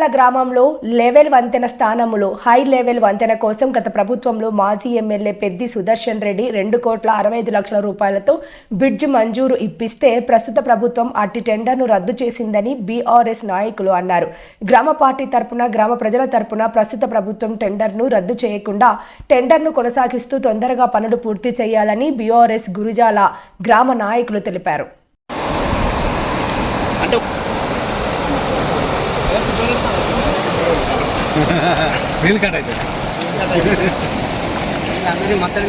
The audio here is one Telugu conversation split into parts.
గురిజాల గ్రామంలో లెవెల్ వంతెన స్థానంలో హై లెవెల్ వంతెన కోసం గత ప్రభుత్వంలో మాజీ ఎమ్మెల్యే పెద్ది సుదర్శన్ రెడ్డి రెండు కోట్ల అరవై ఐదు లక్షల రూపాయలతో బ్రిడ్జ్ మంజూరు ఇప్పిస్తే ప్రస్తుత ప్రభుత్వం అట్టి టెండర్ను రద్దు చేసిందని బీఆర్ఎస్ నాయకులు అన్నారు. గ్రామ పార్టీ తరపున గ్రామ ప్రజల తరపున ప్రస్తుత ప్రభుత్వం టెండర్ను రద్దు చేయకుండా టెండర్ను కొనసాగిస్తూ తొందరగా పనులు పూర్తి చేయాలని బీఆర్ఎస్ గురిజాల గ్రామ నాయకులు తెలిపారు. వీల్ కట్ అయితే. అందరి మొత్తం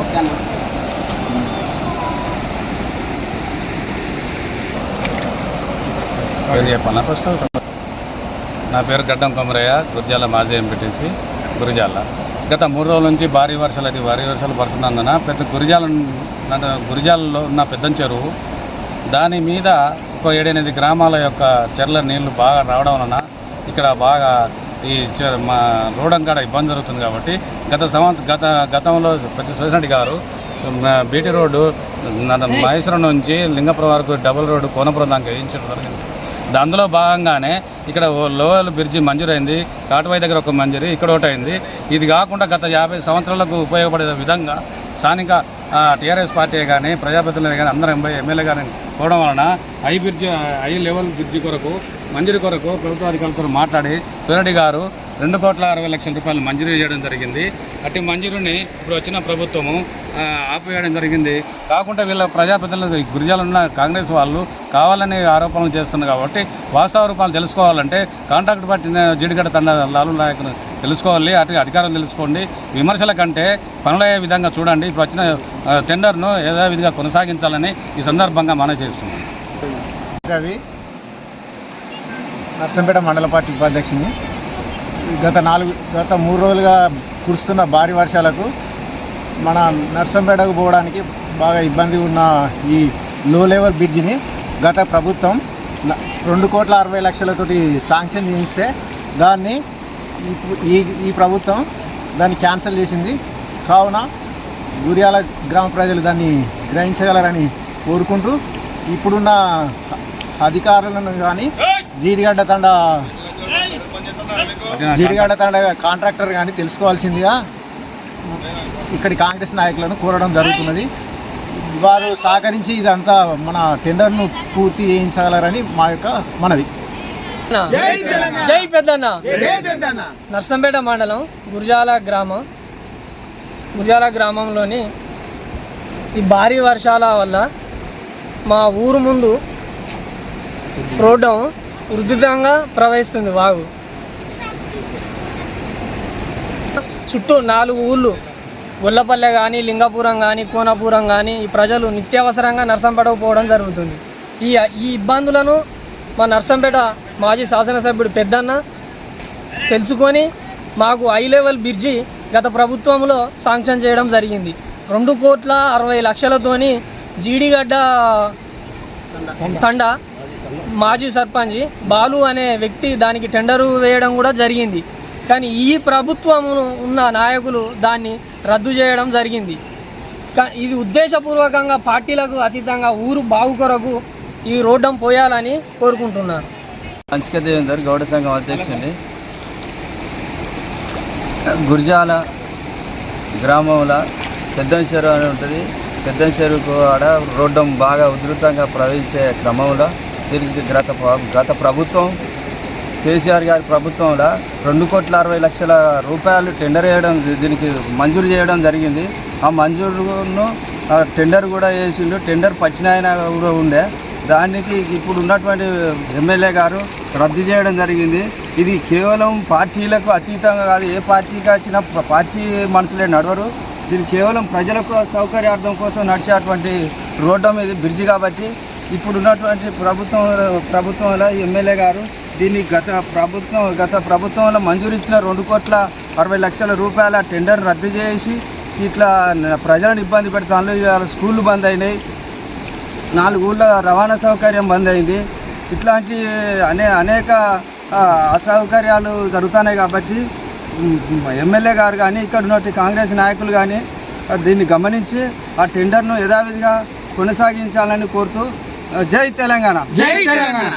ఓకేనా చెప్పాలా ఫస్ట్ నా పేరు గడ్డం కొమరయ్య గురిజాల మాజీ ఎంపీటీసీ గురిజాల. గత మూడు రోజుల నుంచి భారీ వర్షాలు అది భారీ వర్షాలు పడుతున్నందున పెద్ద గురిజాల గురిజాలలో ఉన్న పెద్ద చెరువు దాని మీద ఒక ఏడెనిమిది గ్రామాల యొక్క చెర్ల నీళ్ళు బాగా రావడం వలన ఇక్కడ బాగా ఈ మా రోడ్డం కాడ ఇబ్బంది జరుగుతుంది కాబట్టి గత సంవత్సరం గత గతంలో పెద్ద సురేష్ గారు బీటీ రోడ్డు మహేశ్వరం నుంచి లింగపురం వరకు డబుల్ రోడ్డు కోనపురం దాకా వేయించడం జరిగింది. అందులో భాగంగానే ఇక్కడ ఓ లోయల్ బ్రిడ్జి మంజూరైంది. కాటువాయి దగ్గర ఒక మంజూరి ఇక్కడ ఒకటి అయింది. ఇది కాకుండా గత యాభై సంవత్సరాలకు ఉపయోగపడే విధంగా స్థానిక టీఆర్ఎస్ పార్టీ కానీ ప్రజాప్రతినిధులు కానీ అందరూ ఎంబై ఎమ్మెల్యే కానీ పోవడం వలన high bridge high level bridge కొరకు మంజూరు కొరకు ప్రభుత్వ అధికారులతో మాట్లాడి సురెడ్డి గారు రెండు కోట్ల అరవై లక్షల రూపాయలు మంజూరు చేయడం జరిగింది. అట్టి మంజూరుని ఇప్పుడు వచ్చిన ప్రభుత్వము ఆపివేయడం జరిగింది. కాకుండా వీళ్ళ ప్రజాప్రతినిధులు గురిజాలు ఉన్న కాంగ్రెస్ వాళ్ళు కావాలని ఆరోపణలు చేస్తున్నారు కాబట్టి వాస్తవ రూపాలు తెలుసుకోవాలంటే కాంట్రాక్ట్ పట్టిన జీడిగడ్డ తండ లాలు నాయకులు తెలుసుకోవాలి అటు అధికారం తెలుసుకోండి. విమర్శల కంటే పనులయ్యే విధంగా చూడండి. ఇప్పుడు వచ్చిన టెండర్ను టెండర్ను యథావిధిగా కొనసాగించాలని ఈ సందర్భంగా మనం రవి నర్సంపేట మండల పార్టీ ఉపాధ్యక్షుని. గత నాలుగు గత మూడు రోజులుగా కురుస్తున్న భారీ వర్షాలకు మన నర్సంపేటకు పోవడానికి బాగా ఇబ్బంది ఉన్న ఈ లో లెవెల్ బ్రిడ్జిని గత ప్రభుత్వం రెండు కోట్ల అరవై లక్షలతోటి శాంక్షన్ చేయిస్తే దాన్ని ఈ ఈ ప్రభుత్వం దాన్ని క్యాన్సిల్ చేసింది. కావున గురియాల గ్రామ ప్రజలు దాన్ని గ్రహించగలరని కోరుకుంటూ ఇప్పుడున్న అధికారులను కానీ జీడిగడ్డ తండ జీడిగడ్డ తండ కాంట్రాక్టర్ కానీ తెలుసుకోవాల్సిందిగా ఇక్కడి కాంగ్రెస్ నాయకులను కోరడం జరుగుతున్నది. వారు సహకరించి ఇదంతా మన టెండర్ను పూర్తి చేయించగలరని మా యొక్క మనవి. జై పెద్దన్న! నర్సంపేట మండలం గురిజాల గ్రామం. గురిజాల గ్రామంలోని ఈ భారీ వర్షాల వల్ల మా ఊరు ముందు రోడ్డు ఉధృతంగా ప్రవహిస్తుంది వాగు. చుట్టూ నాలుగు ఊళ్ళు గొల్లపల్లె కానీ లింగపురం కానీ కోనపురం కానీ ఈ ప్రజలు నిత్యావసరంగా నర్సంపేటకు పోవడం జరుగుతుంది. ఈ ఈ ఇబ్బందులను మా నర్సంపేట మాజీ శాసనసభ్యుడు పెద్దన్న తెలుసుకొని మాకు హై లెవెల్ బ్రిడ్జి గత ప్రభుత్వంలో శాంక్షన్ చేయడం జరిగింది. రెండు కోట్ల అరవై లక్షలతోని జీడిగడ్డ తండ. మాజీ సర్పంచ్ బాలు అనే వ్యక్తి దానికి టెండరు వేయడం కూడా జరిగింది. కానీ ఈ ప్రభుత్వం ఉన్న నాయకులు దాన్ని రద్దు చేయడం జరిగింది. కా- ఇది ఉద్దేశపూర్వకంగా పార్టీలకు అతీతంగా ఊరు బాగు కొరకు ఈ రోడ్డం పోయాలని కోరుకుంటున్నారు. అంచిక దేవేందర్ గౌడ సంఘం అధ్యక్షుడిని గురిజాల గ్రామంలో పెద్ద చెరువు అని ఉంటుంది. పెద్ద చెరువుకు ఆడ రోడ్డు బాగా ఉధృతంగా ప్రవహించే క్రమంలో దీనికి గత గత ప్రభుత్వం కేసీఆర్ గారి ప్రభుత్వంలో రెండు కోట్ల అరవై లక్షల రూపాయలు టెండర్ వేయడం దీనికి మంజూరు చేయడం జరిగింది. ఆ మంజూరును ఆ టెండర్ కూడా వేసిండు. టెండర్ పచ్చినాయన కూడా ఉండే. దానికి ఇప్పుడు ఉన్నటువంటి ఎమ్మెల్యే గారు రద్దు చేయడం జరిగింది. ఇది కేవలం పార్టీలకు అతీతంగా కాదు. ఏ పార్టీకి వచ్చినా పార్టీ మనుషులే నడవరు. దీని కేవలం ప్రజలకు సౌకర్యార్థం కోసం నడిచేటువంటి రోడ్డు మీద బ్రిడ్జి కాబట్టి ఇప్పుడు ఉన్నటువంటి ప్రభుత్వం ప్రభుత్వంలో ఎమ్మెల్యే గారు దీన్ని గత ప్రభుత్వం గత ప్రభుత్వంలో మంజూరించిన రెండు కోట్ల అరవై లక్షల రూపాయల టెండర్ రద్దు చేసి ఇట్లా ప్రజలను ఇబ్బంది పెడతాను ఇవాళ స్కూళ్ళు బంద్ అయినాయి. నాలుగు ఊళ్ళ రవాణా సౌకర్యం బంద్ అయింది. ఇట్లాంటి అనే అనేక అసౌకర్యాలు జరుగుతున్నాయి కాబట్టి ఎమ్మెల్యే గారు కానీ ఇక్కడ ఉన్నటువంటి కాంగ్రెస్ నాయకులు కానీ ఆ, దీన్ని గమనించి ఆ టెండర్ను యథావిధిగా కొనసాగించాలని కోరుతూ జై తెలంగాణ. జై తెలంగాణ.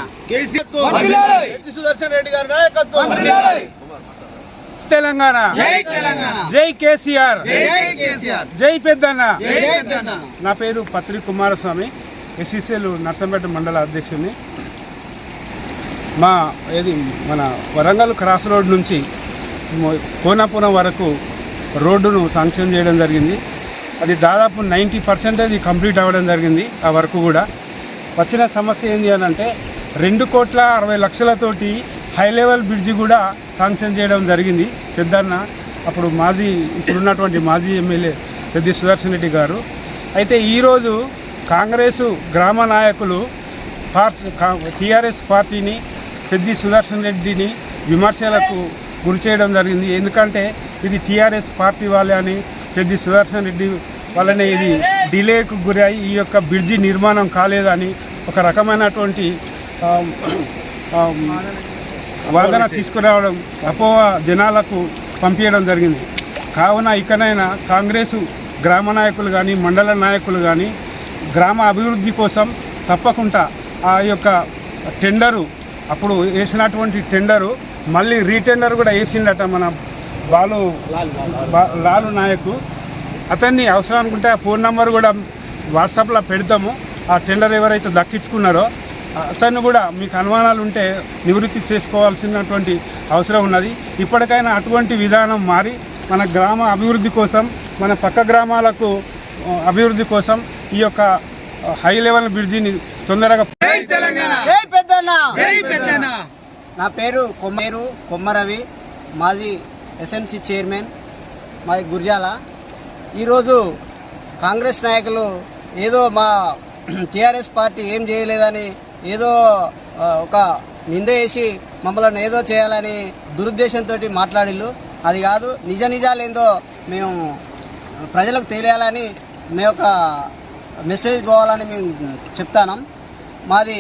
సుదర్శన్ రెడ్డి గారి నాయకత్వం. తెలంగాణ. జై తెలంగాణ. జై కేసీఆర్. జై కేసీఆర్. జై పెద్దన్న. జై తెలంగాణ నా పేరు పత్రి కుమారస్వామి ఎస్సీసీఎల్ నర్సంపేట మండల అధ్యక్షుడిని. మా ఏది మన వరంగల్ క్రాస్ రోడ్ నుంచి కోనాపురం వరకు రోడ్డును శాంక్షన్ చేయడం జరిగింది. అది దాదాపు నైంటీ పర్సెంటేజ్ కంప్లీట్ అవ్వడం జరిగింది ఆ వరకు కూడా. వచ్చిన సమస్య ఏంటి అని అంటే రెండు కోట్ల అరవై లక్షలతోటి హై లెవెల్ బ్రిడ్జి కూడా శాంక్షన్ చేయడం జరిగింది. పెద్దన్న అప్పుడు మాజీ ఇప్పుడున్నటువంటి మాజీ ఎమ్మెల్యే పెద్ది సుదర్శన్ రెడ్డి గారు. అయితే ఈరోజు కాంగ్రెసు గ్రామ నాయకులు పార్టీ టీఆర్ఎస్ పార్టీని పెద్ది సుదర్శన్ రెడ్డిని విమర్శలకు గురి చేయడం జరిగింది. ఎందుకంటే ఇది టీఆర్ఎస్ పార్టీ వాళ్ళే అని పెద్ది సుదర్శన్ రెడ్డి వల్లనే ఇది డిలేకు గురై ఈ యొక్క బ్రిడ్జి నిర్మాణం కాలేదని ఒక రకమైనటువంటి వాదన తీసుకురావడం అపోవ జనాలకు పంపించడం జరిగింది. కావున ఇకనైనా కాంగ్రెసు గ్రామ నాయకులు కానీ మండల నాయకులు కానీ గ్రామ అభివృద్ధి కోసం తప్పకుండా ఆ యొక్క టెండరు అప్పుడు వేసినటువంటి టెండరు మళ్ళీ రీటెండర్ కూడా వేసిండట మన బాలు లాలు నాయకు. అతన్ని అవసరం అనుకుంటే ఆ ఫోన్ నెంబర్ కూడా వాట్సాప్లో పెడతాము. ఆ టెండర్ ఎవరైతే దక్కించుకున్నారో అతన్ని కూడా మీకు అనుమానాలు ఉంటే నివృత్తి చేసుకోవాల్సినటువంటి అవసరం ఉన్నది. ఇప్పటికైనా అటువంటి విధానం మారి మన గ్రామ అభివృద్ధి కోసం మన పక్క గ్రామాలకు అభివృద్ధి కోసం ఈ యొక్క హై లెవెల్ బ్రిడ్జిని తొందరగా నా పేరు కొమ్మేరు కొమ్మరవి. మాది ఎస్ఎంసి చైర్మన్ మాది గుర్జాల. ఈరోజు కాంగ్రెస్ నాయకులు ఏదో మా టీఆర్ఎస్ పార్టీ ఏం చేయలేదని ఏదో ఒక నింద వేసి మమ్మల్ని ఏదో చేయాలని దురుద్దేశంతో మాట్లాడిల్లు అది కాదు నిజ నిజాలు ఏందో మేము ప్రజలకు తెలియాలని మేము ఒక మెసేజ్ పోవాలని మేము చెప్తాను. మాది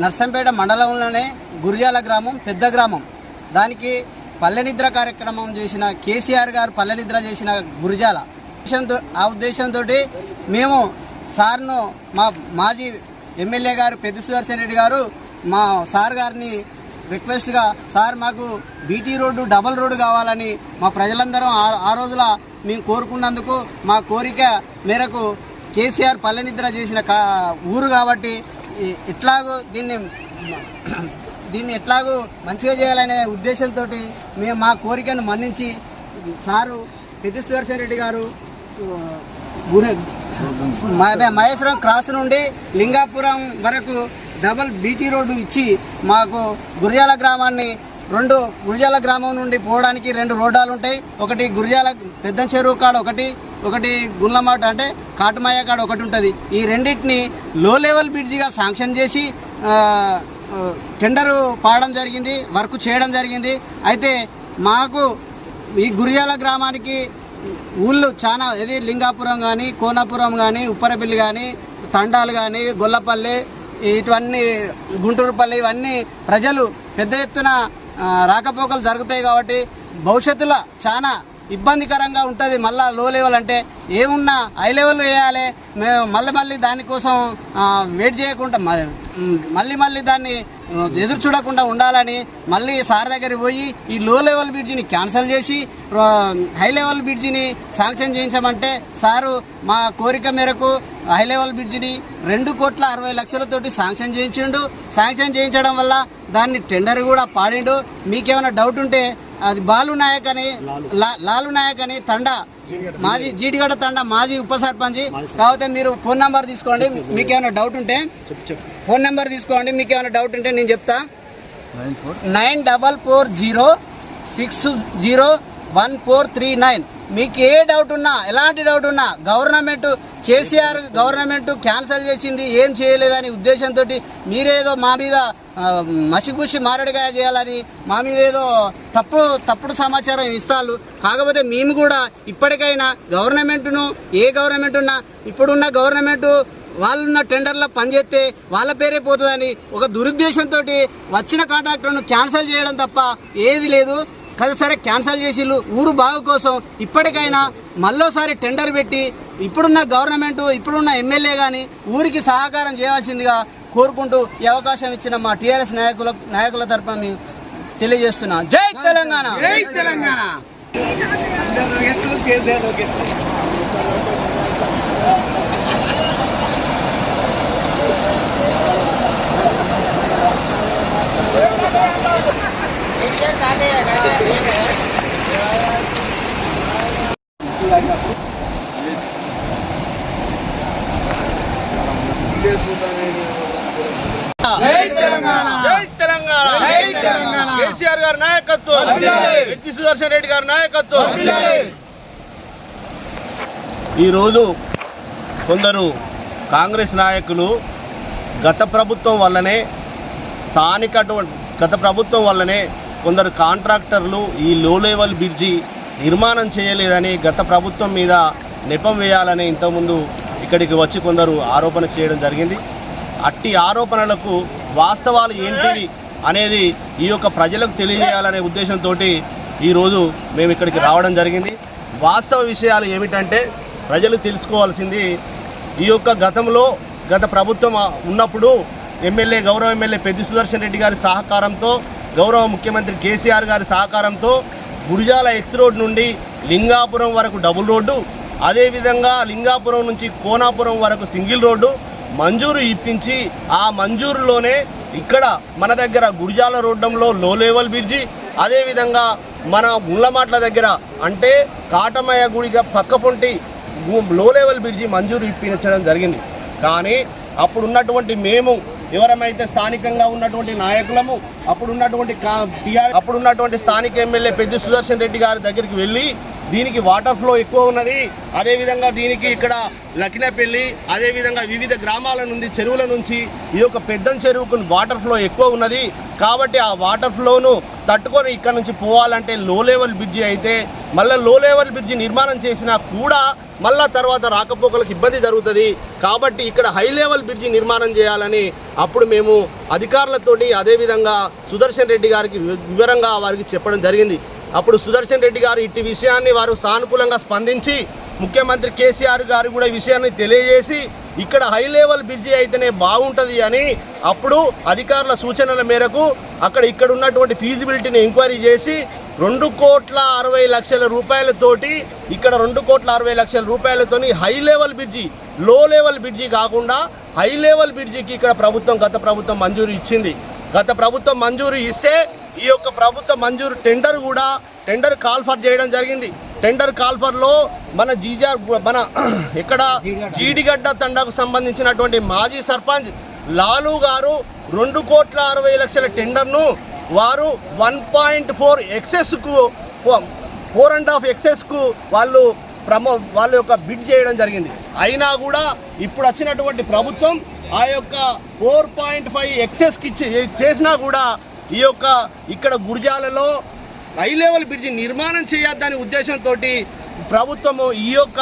నర్సంపేట మండలంలోనే గురిజాల గ్రామం పెద్ద గ్రామం. దానికి పల్లెనిద్ర కార్యక్రమం చేసిన కేసీఆర్ గారు పల్లెనిద్ర చేసిన గురిజాల. ఉద్దేశంతో ఆ ఉద్దేశంతో మేము సార్ను మా మాజీ ఎమ్మెల్యే గారు పెద్ద సుదర్శన్ రెడ్డి గారు మా సార్ గారిని రిక్వెస్ట్గా సార్ మాకు బీటీ రోడ్డు డబల్ రోడ్డు కావాలని మా ప్రజలందరం ఆ- ఆ రోజుల మేము కోరుకున్నందుకు మా కోరిక మేరకు కేసీఆర్ పల్లెనిద్ర చేసిన కా ఊరు కాబట్టి ఇట్లాగూ ఎట్లాగో దీన్ని దీన్ని ఎట్లాగూ మంచిగా చేయాలనే ఉద్దేశంతో మేము మా కోరికను మన్నించి సారు పెద్ద సుదర్శన్ రెడ్డి గారు గురి మహేశ్వరం క్రాస్ నుండి లింగాపురం వరకు డబల్ బీటీ రోడ్డు ఇచ్చి మాకు గురియాల గ్రామాన్ని రెండు గురిజాల గ్రామం నుండి పోవడానికి రెండు రోడ్డాలు ఉంటాయి. ఒకటి గురియాల పెద్ద చెరువు కాడ ఒకటి ఒకటి గుండ్లమాట అంటే కాటుమాయ కాడ ఒకటి ఉంటుంది. ఈ రెండింటిని లో లెవెల్ బ్రిడ్జిగా శాంక్షన్ చేసి టెండరు పాడడం జరిగింది వర్క్ చేయడం జరిగింది. అయితే మాకు ఈ గురియాల గ్రామానికి ఊళ్ళు చాలా ఇది లింగాపురం కానీ కోనాపురం కానీ ఉప్పరపల్లి కానీ తండాలు కానీ గొల్లపల్లి ఇటువన్నీ గుంటూరుపల్లి ఇవన్నీ ప్రజలు పెద్ద ఎత్తున రాకపోకలు జరుగుతాయి కాబట్టి భవిష్యత్తులో చాలా ఇబ్బందికరంగా ఉంటుంది. మళ్ళీ లో లెవెల్ అంటే ఏమున్నా హై లెవెల్ వేయాలి. మేము మళ్ళీ మళ్ళీ దానికోసం వెయిట్ చేయకుండా మళ్ళీ మళ్ళీ దాన్ని ఎదురు చూడకుండా ఉండాలని మళ్ళీ సార్ దగ్గరికి పోయి ఈ లో లెవెల్ బ్రిడ్జిని క్యాన్సిల్ చేసి హై లెవెల్ బ్రిడ్జిని శాంక్షన్ చేయించమంటే సారు మా కోరిక మేరకు హై లెవెల్ బ్రిడ్జిని రెండు కోట్ల అరవై లక్షలతోటి శాంక్షన్ చేయించిండు. శాంక్షన్ చేయించడం వల్ల దాన్ని టెండర్ కూడా పాడిండు. మీకేమైనా డౌట్ ఉంటే అది బాలు నాయక్ అని లా- లాలు నాయక్ అని తండా మాజీ జీడిగడ్డ తండా మాజీ ఉప సర్పంచ్. కాకపోతే మీరు ఫోన్ నెంబర్ తీసుకోండి మీకు ఏమైనా డౌట్ ఉంటే ఫోన్ నెంబర్ తీసుకోండి మీకు ఏమైనా డౌట్ ఉంటే నేను చెప్తా. Nine double four zero six zero one four three nine. మీకు ఏ డౌట్ ఉన్నా ఎలాంటి డౌట్ ఉన్నా గవర్నమెంట్ కేసీఆర్ గవర్నమెంట్ క్యాన్సల్ చేసింది ఏం చేయలేదని ఉద్దేశంతో మీరేదో మా మీద ఆ, మసిపూసి మారడిగా చేయాలని మా మీద ఏదో తప్పుడు తప్పుడు సమాచారం ఇస్తారు. కాకపోతే మేము కూడా ఇప్పటికైనా గవర్నమెంట్ను ఏ గవర్నమెంట్ ఉన్నా ఇప్పుడున్న గవర్నమెంట్ వాళ్ళున్న టెండర్లో పనిచేస్తే వాళ్ళ పేరే పోతుందని ఒక దురుద్దేశంతో వచ్చిన కాంట్రాక్టర్ను క్యాన్సిల్ చేయడం తప్ప ఏది లేదు. కదా సరే క్యాన్సిల్ చేసిళ్ళు. ఊరు బాగు కోసం ఇప్పటికైనా మళ్ళోసారి టెండర్ పెట్టి ఇప్పుడున్న గవర్నమెంట్ ఇప్పుడున్న ఎమ్మెల్యే కానీ ఊరికి సహకారం చేయాల్సిందిగా కోరుకుంటూ ఈ అవకాశం ఇచ్చిన మా టీఆర్ఎస్ నాయకుల నాయకుల తరఫున మేము తెలియజేస్తున్నా. జై తెలంగాణ! జై తెలంగాణ! జై తెలంగాణ. జై తెలంగాణ. కేసీఆర్ గారి నాయకత్వం. వెంకీ సుదర్శన్ రెడ్డి గారి నాయకత్వం. ఈరోజు కొందరు కాంగ్రెస్ నాయకులు గత ప్రభుత్వం వల్లనే స్థానిక గత ప్రభుత్వం వల్లనే కొందరు కాంట్రాక్టర్లు ఈ లో లెవెల్ బ్రిడ్జి నిర్మాణం చేయలేదని గత ప్రభుత్వం మీద నెపం వేయాలని ఇంతకుముందు ఇక్కడికి వచ్చి కొందరు ఆరోపణ చేయడం జరిగింది. అట్టి ఆరోపణలకు వాస్తవాలు ఏంటివి అనేది ఈ యొక్క ప్రజలకు తెలియజేయాలనే ఉద్దేశంతో ఈరోజు మేము ఇక్కడికి రావడం జరిగింది. వాస్తవ విషయాలు ఏమిటంటే ప్రజలు తెలుసుకోవాల్సింది ఈ యొక్క గతంలో గత ప్రభుత్వం ఉన్నప్పుడు ఎమ్మెల్యే గౌరవ ఎమ్మెల్యే పెద్ది సుదర్శన్ రెడ్డి గారి సహకారంతో గౌరవ ముఖ్యమంత్రి కేసీఆర్ గారి సహకారంతో గురిజాల ఎక్స్ రోడ్ నుండి లింగాపురం వరకు డబుల్ రోడ్డు అదేవిధంగా లింగాపురం నుంచి కోనాపురం వరకు సింగిల్ రోడ్డు మంజూరు ఇప్పించి ఆ మంజూరులోనే ఇక్కడ మన దగ్గర గురిజాల రోడ్డంలో లో లెవెల్ బ్రిడ్జి అదేవిధంగా మన గుండ్లమాట్ల దగ్గర అంటే కాటమయ్య గుడిగా పక్క పొంటి లో లెవెల్ బ్రిడ్జి మంజూరు ఇప్పించడం జరిగింది. కానీ అప్పుడు ఉన్నటువంటి మేము ఎవరమైతే స్థానికంగా ఉన్నటువంటి నాయకులము అప్పుడు ఉన్నటువంటి టీఆర్ అప్పుడు ఉన్నటువంటి స్థానిక ఎమ్మెల్యే పెద్ది సుదర్శన్ రెడ్డి గారి దగ్గరికి వెళ్ళి దీనికి వాటర్ ఫ్లో ఎక్కువ ఉన్నది. అదేవిధంగా దీనికి ఇక్కడ లక్నపల్లి అదేవిధంగా వివిధ గ్రామాల నుండి చెరువుల నుంచి ఈ యొక్క పెద్ద చెరువుకు వాటర్ ఫ్లో ఎక్కువ ఉన్నది. కాబట్టి ఆ వాటర్ ఫ్లోను తట్టుకొని ఇక్కడ నుంచి పోవాలంటే లో లెవెల్ బ్రిడ్జి అయితే మళ్ళీ లో లెవెల్ బ్రిడ్జి నిర్మాణం చేసినా కూడా మళ్ళా తర్వాత రాకపోకలకు ఇబ్బంది జరుగుతుంది. కాబట్టి ఇక్కడ హై లెవెల్ బ్రిడ్జి నిర్మాణం చేయాలని అప్పుడు మేము అధికారులతోటి అదేవిధంగా సుదర్శన్ రెడ్డి గారికి వి- వివరంగా వారికి చెప్పడం జరిగింది. అప్పుడు సుదర్శన్ రెడ్డి గారు ఇట్టి విషయాన్ని వారు సానుకూలంగా స్పందించి ముఖ్యమంత్రి కేసీఆర్ గారు కూడా ఈ విషయాన్ని తెలియజేసి ఇక్కడ హై లెవెల్ బ్రిడ్జి అయితేనే బాగుంటుంది అని అప్పుడు అధికారుల సూచనల మేరకు అక్కడ ఇక్కడ ఉన్నటువంటి ఫీజిబిలిటీని ఎంక్వైరీ చేసి రెండు కోట్ల అరవై లక్షల రూపాయలతోటి ఇక్కడ రెండు కోట్ల అరవై లక్షల రూపాయలతోని high level bridge low level bridge కాకుండా హై లెవెల్ బ్రిడ్జికి ఇక్కడ ప్రభుత్వం గత ప్రభుత్వం మంజూరు ఇచ్చింది. గత ప్రభుత్వం మంజూరు ఇస్తే ఈ యొక్క ప్రభుత్వ మంజూరు టెండర్ కూడా టెండర్ కాల్ఫర్ చేయడం జరిగింది. టెండర్ కాల్ఫర్లో మన జీజార్ మన ఇక్కడ జీడిగడ్డ తండాకు సంబంధించినటువంటి మాజీ సర్పంచ్ లాలు గారు రెండు కోట్ల అరవై లక్షల టెండర్ను వారు వన్ పాయింట్ ఫోర్ ఎక్సెస్కు ఫోర్ అండ్ హాఫ్ ఎక్సెస్కు వాళ్ళు ప్రమో వాళ్ళ యొక్క బిడ్ చేయడం జరిగింది. అయినా కూడా ఇప్పుడు వచ్చినటువంటి ప్రభుత్వం ఆ యొక్క ఫోర్ పాయింట్ ఫైవ్ ఎక్సెస్కి చేసినా కూడా ఈ యొక్క ఇక్కడ గురిజాలలో హై లెవెల్ బ్రిడ్జి నిర్మాణం చేయొద్దనే ఉద్దేశంతో ప్రభుత్వము ఈ యొక్క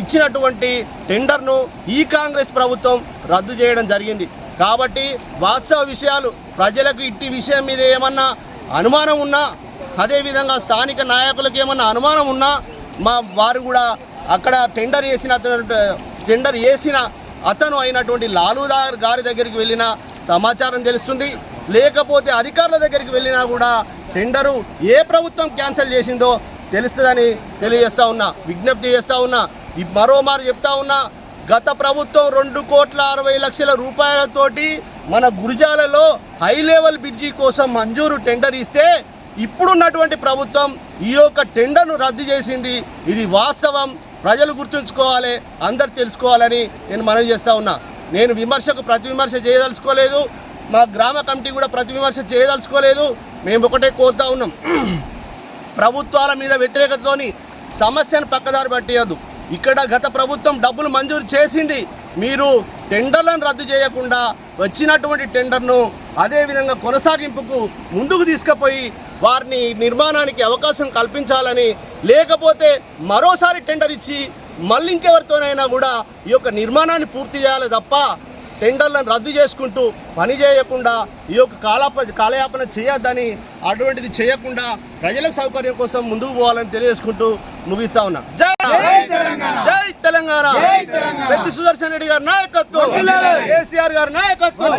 ఇచ్చినటువంటి టెండర్ను ఈ కాంగ్రెస్ ప్రభుత్వం రద్దు చేయడం జరిగింది. కాబట్టి వాస్తవ విషయాలు ప్రజలకు ఇట్టి విషయం మీద ఏమన్నా అనుమానం ఉన్నా అదేవిధంగా స్థానిక నాయకులకు ఏమన్నా అనుమానం ఉన్నా మా వారు కూడా అక్కడ టెండర్ వేసిన టెండర్ వేసిన అతను అయినటువంటి లాలూదార్ గారి దగ్గరికి వెళ్ళిన సమాచారం తెలుస్తుంది. లేకపోతే అధికారుల దగ్గరికి వెళ్ళినా కూడా టెండరు ఏ ప్రభుత్వం క్యాన్సిల్ చేసిందో తెలుస్తుందని తెలియజేస్తా ఉన్నా విజ్ఞప్తి చేస్తూ ఉన్నా మరోమారు చెప్తా ఉన్నా గత ప్రభుత్వం రెండు కోట్ల అరవై లక్షల రూపాయలతోటి మన గురిజాలలో హై లెవెల్ బ్రిడ్జి కోసం మంజూరు టెండర్ ఇస్తే ఇప్పుడున్నటువంటి ప్రభుత్వం ఈ యొక్క టెండర్ను రద్దు చేసింది. ఇది వాస్తవం. ప్రజలు గుర్తుంచుకోవాలి అందరు తెలుసుకోవాలని నేను మనవి చేస్తూ ఉన్నా. నేను విమర్శకు ప్రతి విమర్శ చేయదలుచుకోలేదు. మా గ్రామ కమిటీ కూడా ప్రతి విమర్శ చేయదలుచుకోలేదు. మేము ఒకటే కోరుతా ఉన్నాం. ప్రభుత్వాల మీద వ్యతిరేకతతోని సమస్యను పక్కదారి పట్టేయద్దు. ఇక్కడ గత ప్రభుత్వం డబ్బులు మంజూరు చేసింది. మీరు టెండర్లను రద్దు చేయకుండా వచ్చినటువంటి టెండర్ను అదేవిధంగా కొనసాగింపుకు ముందుకు తీసుకుపోయి వారిని నిర్మాణానికి అవకాశం కల్పించాలని లేకపోతే మరోసారి టెండర్ ఇచ్చి మళ్ళీ ఇంకెవరితోనైనా కూడా ఈ యొక్క నిర్మాణాన్ని పూర్తి చేయాలి తప్ప టెండర్లను రద్దు చేసుకుంటూ పని చేయకుండా ఈ యొక్క కాలాప కాలయాపన చేయొద్దని అటువంటిది చేయకుండా ప్రజల సౌకర్యం కోసం ముందుకు పోవాలని తెలియజేసుకుంటూ ముగిస్తా ఉన్నా. జై జై తెలంగాణ. పెద్ద సుదర్శన్ రెడ్డి గారి నాయకత్వం. కేసీఆర్ గారి నాయకత్వం.